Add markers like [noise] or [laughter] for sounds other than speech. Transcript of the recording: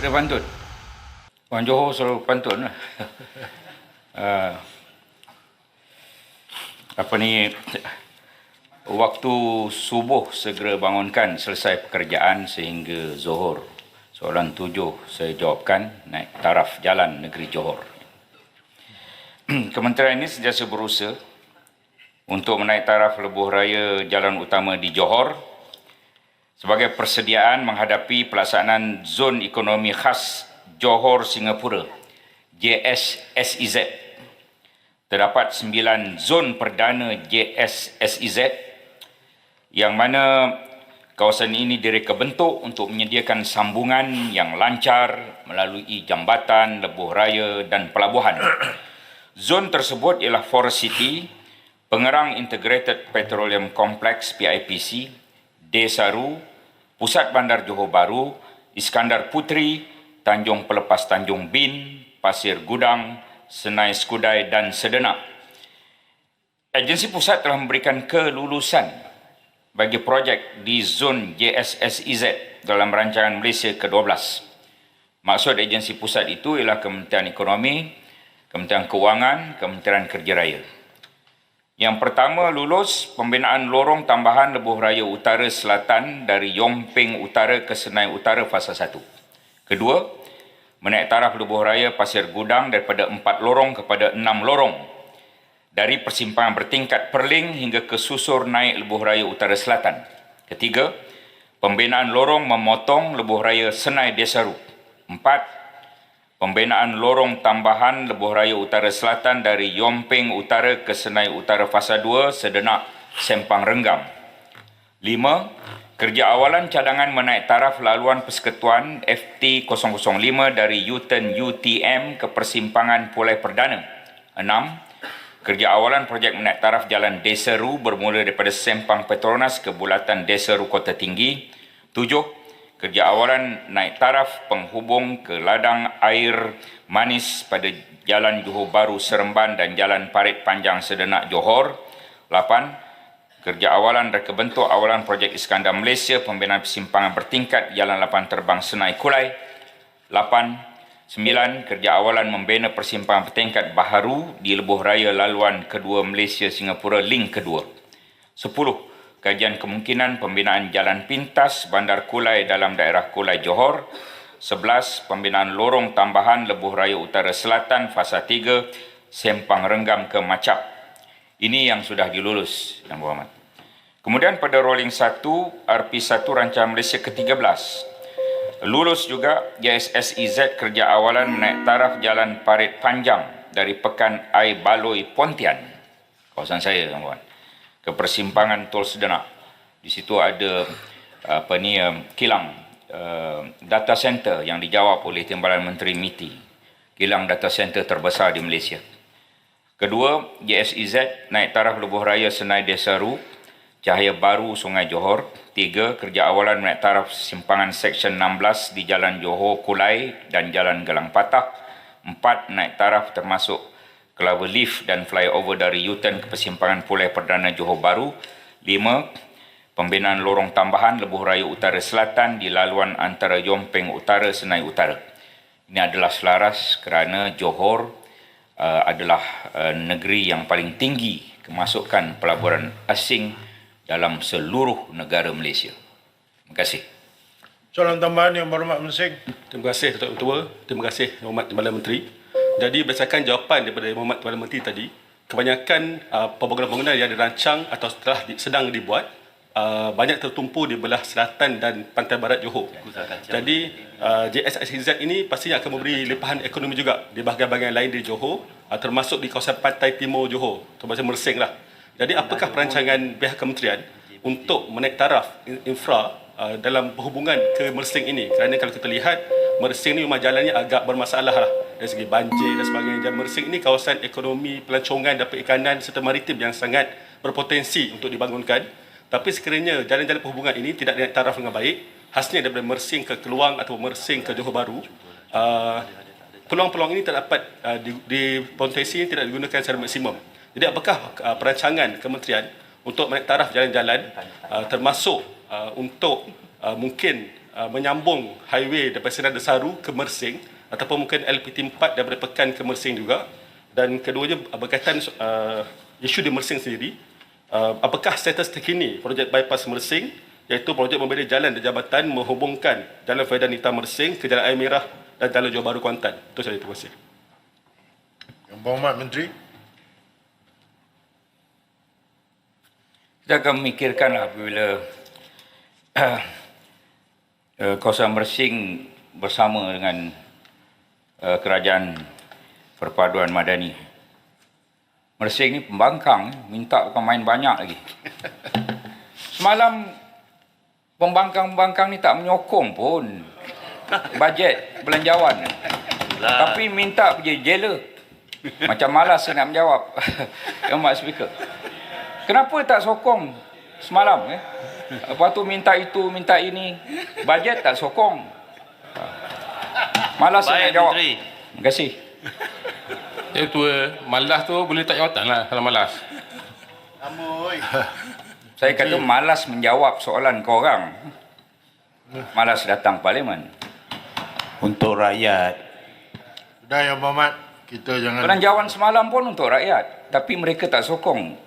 Dia pantun. Orang Johor selalu pantun lah. uh, [laughs] apa ni, waktu subuh segera bangunkan selesai pekerjaan sehingga Zohor. Soalan tujuh saya jawabkan naik taraf jalan negeri Johor. [clears throat] Kementerian ini sentiasa berusaha untuk menaik taraf lebuh raya jalan utama di Johor sebagai persediaan menghadapi pelaksanaan zon ekonomi khas Johor Singapura JSSEZ. Terdapat sembilan zon perdana JSSEZ yang mana kawasan ini direka bentuk untuk menyediakan sambungan yang lancar melalui jambatan, lebuh raya dan pelabuhan. Zon tersebut ialah Forest City, Pengerang Integrated Petroleum Complex PIPC, Desaru, Pusat Bandar Johor Bahru, Iskandar Putri, Tanjung Pelepas Tanjung Bin, Pasir Gudang, Senai Skudai dan Sedenak. Agensi pusat telah memberikan kelulusan bagi projek di zon JSSEZ dalam rancangan Malaysia ke-12. Maksud agensi pusat itu ialah Kementerian Ekonomi, Kementerian Kewangan, Kementerian Kerja Raya. Yang pertama lulus pembinaan lorong tambahan Lebuh Raya Utara Selatan dari Yomping Utara ke Senai Utara fasa 1. Kedua, menaik taraf Lebuh Raya Pasir Gudang daripada 4 lorong kepada 6 lorong. Dari persimpangan bertingkat Perling hingga ke susur naik Lebuh Raya Utara Selatan. Ketiga, pembinaan lorong memotong Lebuh Raya Senai Desaru. Empat, pembinaan lorong tambahan Lebuh Raya Utara Selatan dari Yomping Utara ke Senai Utara Fasa 2 Sedenak Sempang Renggam. 5. Kerja awalan cadangan menaik taraf laluan persekutuan FT005 dari U-turn UTM ke persimpangan Pulai Perdana. 6. Kerja awalan projek menaik taraf jalan Deseru bermula daripada Sempang Petronas ke Bulatan Deseru Kota Tinggi. 7 kerja awalan naik taraf penghubung ke ladang air manis pada Jalan Johor Baru Seremban dan Jalan Parit Panjang Sedenak Johor. 8. Kerja awalan reka bentuk awalan projek Iskandar Malaysia pembinaan persimpangan bertingkat Jalan Lapan Terbang Senai Kulai. 8. 9. Kerja awalan membina persimpangan bertingkat baharu di Lebuh Raya Laluan Kedua Malaysia Singapura Link Kedua. 10 kajian kemungkinan pembinaan jalan pintas Bandar Kulai dalam daerah Kulai Johor. 11. Pembinaan lorong tambahan Lebuh Raya Utara Selatan fasa 3 Sempang Renggam ke Macap. Ini yang sudah dilulus, Yang Berhormat. Kemudian pada rolling 1, RP1 Rancangan Malaysia ke-13. Lulus juga JSSEZ kerja awalan menaik taraf jalan parit panjang dari Pekan Ai Baloi Pontian. Kawasan saya, Yang Berhormat ke persimpangan Tol Sedenak. Di situ ada apa ni kilang uh, data center yang dijawab oleh Timbalan Menteri MITI. Kilang data center terbesar di Malaysia. Kedua, JSEZ naik taraf Lebuh Raya Senai Desaru, Cahaya Baru Sungai Johor. Tiga, kerja awalan naik taraf simpangan Seksyen 16 di Jalan Johor Kulai dan Jalan Gelang Patah. Empat, naik taraf termasuk Clover Leaf dan flyover dari Yutan ke persimpangan Pulai Perdana Johor Bahru. Lima, pembinaan lorong tambahan Lebuh Raya Utara Selatan di laluan antara Yompeng Utara Senai Utara. Ini adalah selaras kerana Johor uh, adalah uh, negeri yang paling tinggi kemasukan pelaburan asing dalam seluruh negara Malaysia. Terima kasih. Soalan tambahan yang berhormat Mensing. Terima kasih Datuk Ketua. Terima kasih Yang Hormat Timbalan Menteri. Jadi berdasarkan jawapan daripada Muhammad Tuan Menteri tadi, kebanyakan uh, pembangunan-pembangunan yang dirancang atau setelah di, sedang dibuat uh, banyak tertumpu di belah selatan dan pantai barat Johor. Jadi uh, JSIZ ini pastinya akan memberi limpahan ekonomi juga di bahagian-bahagian lain di Johor, uh, termasuk di kawasan pantai timur Johor, termasuk Mersing lah. Jadi apakah perancangan pihak kementerian untuk menaik taraf infra uh, dalam perhubungan ke Mersing ini? Kerana kalau kita lihat Mersing ni memang jalannya agak bermasalah lah dari segi banjir dan sebagainya. Dan Mersing ini kawasan ekonomi pelancongan dan perikanan serta maritim yang sangat berpotensi untuk dibangunkan. Tapi sekiranya jalan-jalan perhubungan ini tidak dinaik taraf dengan baik, khasnya daripada Mersing ke Keluang atau Mersing ke Johor Bahru, uh, peluang-peluang ini tak dapat uh, di, di potensi tidak digunakan secara maksimum. Jadi apakah uh, perancangan kementerian untuk menaik taraf jalan-jalan uh, termasuk uh, untuk uh, mungkin uh, menyambung highway daripada Sendang Desaru ke Mersing ataupun mungkin LPT 4 daripada Pekan ke Mersing juga dan keduanya uh, berkaitan uh, isu di Mersing sendiri uh, apakah status terkini projek bypass Mersing iaitu projek memberi jalan dan jabatan menghubungkan Jalan Faidan Nita Mersing ke Jalan Air Merah dan Jalan Johor Bahru Kuantan. Itu saja terima kasih. Yang Berhormat Menteri. Kita akan memikirkanlah apabila uh, kawasan Mersing bersama dengan uh, kerajaan perpaduan madani. Mersing ni pembangkang, minta bukan main banyak lagi. Semalam pembangkang-pembangkang ni tak menyokong pun bajet belanjawan. Tapi minta pergi jailer. Macam malas nak menjawab. [laughs] Yang Mak Speaker. Kenapa tak sokong semalam eh? Lepas tu minta itu, minta ini. Bajet tak sokong. Malas saya nak Baik, jawab. Menteri. Terima kasih. [laughs] Ya tua, malas tu boleh tak jawatan lah kalau malas. [laughs] Saya kata malas menjawab soalan korang. Malas datang parlimen. Untuk rakyat. Sudah Yang Berhormat, kita jangan Belanjawan semalam pun untuk rakyat. Tapi mereka tak sokong